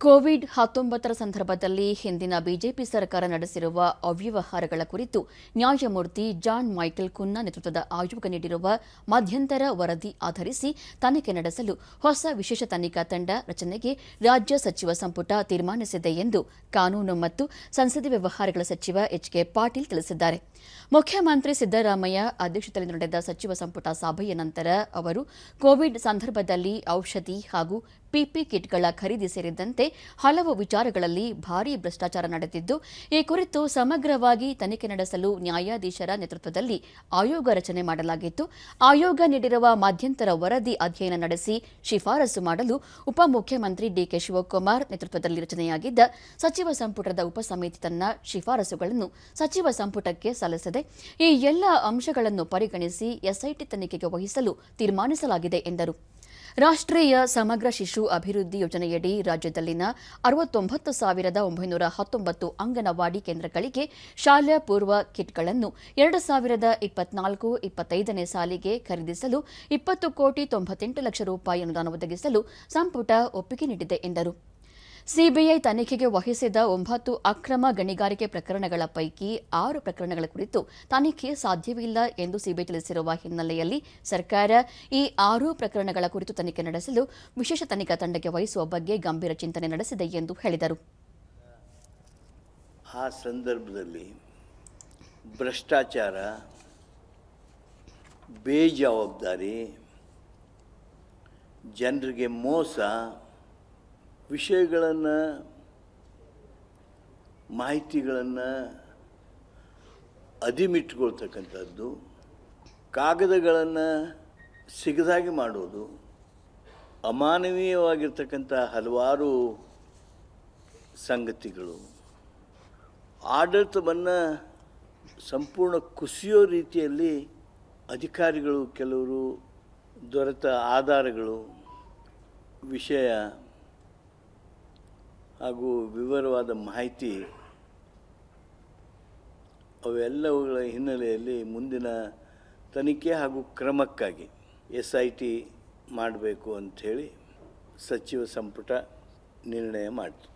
Covid ಹತ್ತೊಂಬತ್ತರ ಸಂದರ್ಭದಲ್ಲಿ ಹಿಂದಿನ ಬಿಜೆಪಿ ಸರ್ಕಾರ ನಡೆಸಿರುವ ಅವ್ಯವಹಾರಗಳ ಕುರಿತು ನ್ಯಾಯಮೂರ್ತಿ ಜಾನ್ ಮೈಕೆಲ್ ಕುನ್ನಾ ನೇತೃತ್ವದ ಆಯೋಗ ನೀಡಿರುವ ಮಧ್ಯಂತರ ವರದಿ ಆಧರಿಸಿ ತನಿಖೆ ನಡೆಸಲು ಹೊಸ ವಿಶೇಷ ತನಿಖಾ ತಂಡ ರಚನೆಗೆ ರಾಜ್ಯ ಸಚಿವ ಸಂಪುಟ ತೀರ್ಮಾನಿಸಿದೆ ಎಂದು ಕಾನೂನು ಮತ್ತು ಸಂಸದೀಯ ವ್ಯವಹಾರಗಳ ಸಚಿವ ಎಚ್ ಕೆ ಪಾಟೀಲ್ ತಿಳಿಸಿದ್ದಾರೆ. ಮುಖ್ಯಮಂತ್ರಿ ಸಿದ್ದರಾಮಯ್ಯ ಅಧ್ಯಕ್ಷತೆಯಲ್ಲಿ ನಡೆದ ಸಚಿವ ಸಂಪುಟ ಸಭೆಯ ನಂತರ ಅವರು ಕೋವಿಡ್ ಸಂದರ್ಭದಲ್ಲಿ ಔಷಧಿ ಹಾಗೂ ಪಿಪಿ ಕಿಟ್ಗಳ ಖರೀದಿ ಸೇರಿದಂತೆ ಹಲವು ವಿಚಾರಗಳಲ್ಲಿ ಭಾರೀ ಭ್ರಷ್ಟಾಚಾರ ನಡೆದಿದ್ದು, ಈ ಕುರಿತು ಸಮಗ್ರವಾಗಿ ತನಿಖೆ ನಡೆಸಲು ನ್ಯಾಯಾಧೀಶರ ನೇತೃತ್ವದಲ್ಲಿ ಆಯೋಗ ರಚನೆ ಮಾಡಲಾಗಿತ್ತು. ಆಯೋಗ ನೀಡಿರುವ ಮಧ್ಯಂತರ ವರದಿ ಅಧ್ಯಯನ ನಡೆಸಿ ಶಿಫಾರಸು ಮಾಡಲು ಉಪಮುಖ್ಯಮಂತ್ರಿ ಡಿಕೆ ಶಿವಕುಮಾರ್ ನೇತೃತ್ವದಲ್ಲಿ ರಚನೆಯಾಗಿದ್ದ ಸಚಿವ ಸಂಪುಟದ ಉಪಸಮಿತಿ ತನ್ನ ಶಿಫಾರಸುಗಳನ್ನು ಸಚಿವ ಸಂಪುಟಕ್ಕೆ ಸಲ್ಲಿಸಿದೆ, ಈ ಎಲ್ಲ ಅಂಶಗಳನ್ನು ಪರಿಗಣಿಸಿ ಎಸ್ಐಟಿ ತನಿಖೆಗೆ ವಹಿಸಲು ತೀರ್ಮಾನಿಸಲಾಗಿದೆ ಎಂದರು. ರಾಷ್ಟ್ರೀಯ ಸಮಗ್ರ ಶಿಶು ಅಭಿವೃದ್ಧಿ ಯೋಜನೆಯಡಿ ರಾಜ್ಯದಲ್ಲಿನ ಅರವತ್ತೊಂಬತ್ತು ಸಾವಿರದ ಒಂಬೈನೂರ ಹತ್ತೊಂಬತ್ತು ಅಂಗನವಾಡಿ ಕೇಂದ್ರಗಳಿಗೆ ಶಾಲಾ ಪೂರ್ವ ಕಿಟ್ಗಳನ್ನು ಎರಡು ಸಾವಿರದ ಇಪ್ಪತ್ನಾಲ್ಕು ಇಪ್ಪತ್ತೈದನೇ ಸಾಲಿಗೆ ಖರೀದಿಸಲು ಇಪ್ಪತ್ತು ಕೋಟಿ ತೊಂಬತ್ತೆಂಟು ಲಕ್ಷ ರೂಪಾಯಿ ಅನುದಾನ ಒದಗಿಸಲು ಸಂಪುಟ ಒಪ್ಪಿಗೆ ನೀಡಿದೆ ಎಂದರು. ಸಿಬಿಐ ತನಿಖೆಗೆ ವಹಿಸಿದ ಒಂಬತ್ತು ಅಕ್ರಮ ಗಣಿಗಾರಿಕೆ ಪ್ರಕರಣಗಳ ಪೈಕಿ ಆರು ಪ್ರಕರಣಗಳ ಕುರಿತು ತನಿಖೆ ಸಾಧ್ಯವಿಲ್ಲ ಎಂದು ಸಿಬಿಐ ತಿಳಿಸಿರುವ ಹಿನ್ನೆಲೆಯಲ್ಲಿ ಸರ್ಕಾರ ಈ ಆರು ಪ್ರಕರಣಗಳ ಕುರಿತು ತನಿಖೆ ನಡೆಸಲು ವಿಶೇಷ ತನಿಖಾ ತಂಡಕ್ಕೆ ವಹಿಸುವ ಬಗ್ಗೆ ಗಂಭೀರ ಚಿಂತನೆ ನಡೆಸಿದೆ ಎಂದು ಹೇಳಿದರು. ಆ ಸಂದರ್ಭದಲ್ಲಿ ಭ್ರಷ್ಟಾಚಾರ, ಬೇಜವಾಬ್ದಾರಿ, ಜನರಿಗೆ ಮೋಸ ವಿಷಯಗಳನ್ನು, ಮಾಹಿತಿಗಳನ್ನು ಅದಿಮಿಟ್ಕೊಳ್ತಕ್ಕಂಥದ್ದು ಕಾಗದಗಳನ್ನು ಸಿಗದಾಗಿ ಮಾಡೋದು, ಅಮಾನವೀಯವಾಗಿರ್ತಕ್ಕಂಥ ಹಲವಾರು ಸಂಗತಿಗಳು. ಆಡಳಿತವನ್ನು ಸಂಪೂರ್ಣ ಕುಸಿಯೋ ರೀತಿಯಲ್ಲಿ ಅಧಿಕಾರಿಗಳು, ಕೆಲವರು ದೊರೆತ ಆಧಾರಗಳು, ವಿಷಯ ಹಾಗೂ ವಿವರವಾದ ಮಾಹಿತಿ ಅವೆಲ್ಲವುಗಳ ಹಿನ್ನೆಲೆಯಲ್ಲಿ ಮುಂದಿನ ತನಿಖೆ ಹಾಗೂ ಕ್ರಮಕ್ಕಾಗಿ ಎಸ್ ಐ ಟಿ ಮಾಡಬೇಕು ಅಂಥೇಳಿ ಸಚಿವ ಸಂಪುಟ ನಿರ್ಣಯ ಮಾಡಿತು.